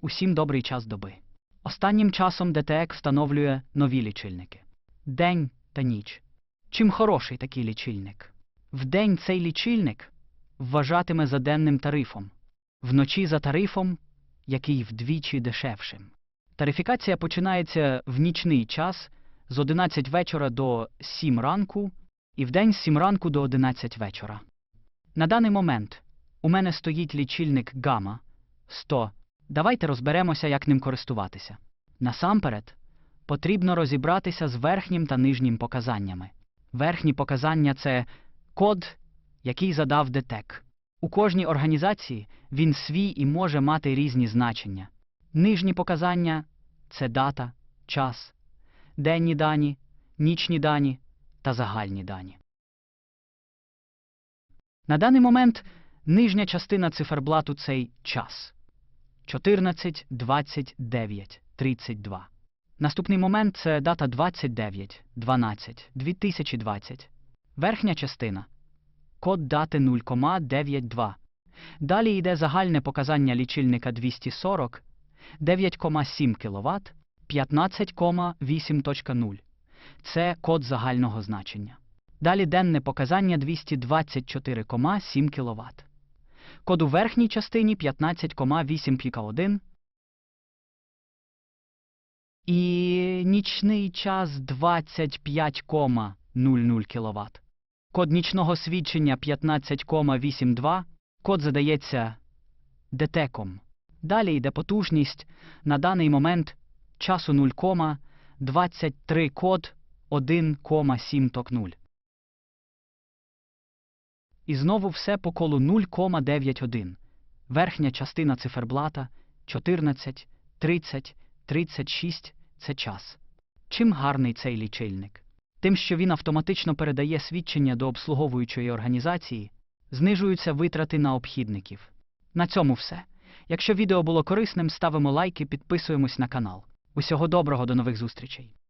Усім добрий час доби. Останнім часом ДТЕК встановлює нові лічильники. День та ніч. Чим хороший такий лічильник? Вдень цей лічильник вважатиме за денним тарифом, вночі за тарифом, який вдвічі дешевшим. Тарифікація починається в нічний час з 11 вечора до 7 ранку і вдень з 7 ранку до 11 вечора. На даний момент у мене стоїть лічильник Гама 100. Давайте розберемося, як ним користуватися. Насамперед, потрібно розібратися з верхнім та нижнім показаннями. Верхні показання це код, який задав ДТЕК. У кожній організації він свій і може мати різні значення. Нижні показання це дата, час, денні дані, нічні дані та загальні дані. На даний момент нижня частина циферблату цей час 14, 29, 32. Наступний момент це дата 29, 12, 2020. Верхня частина код дати 0,92. Далі йде загальне показання лічильника 240, 9,7 кВт, 15,8.0. Це код загального значення. Далі денне показання 224,7 кВт. Код у верхній частині 15,8 піка 1. І нічний час 25,00 кВт. Код нічного свідчення 15,82. Код задається детеком. Далі йде потужність на даний момент часу 0,23 код 1,7 ток 0. І знову все по колу 0,91. Верхня частина циферблата 14, 30, 36 це час. Чим гарний цей лічильник? Тим, що він автоматично передає свідчення до обслуговуючої організації, знижуються витрати на обхідників. На цьому все. Якщо відео було корисним, ставимо лайки, підписуємось на канал. Усього доброго до нових зустрічей!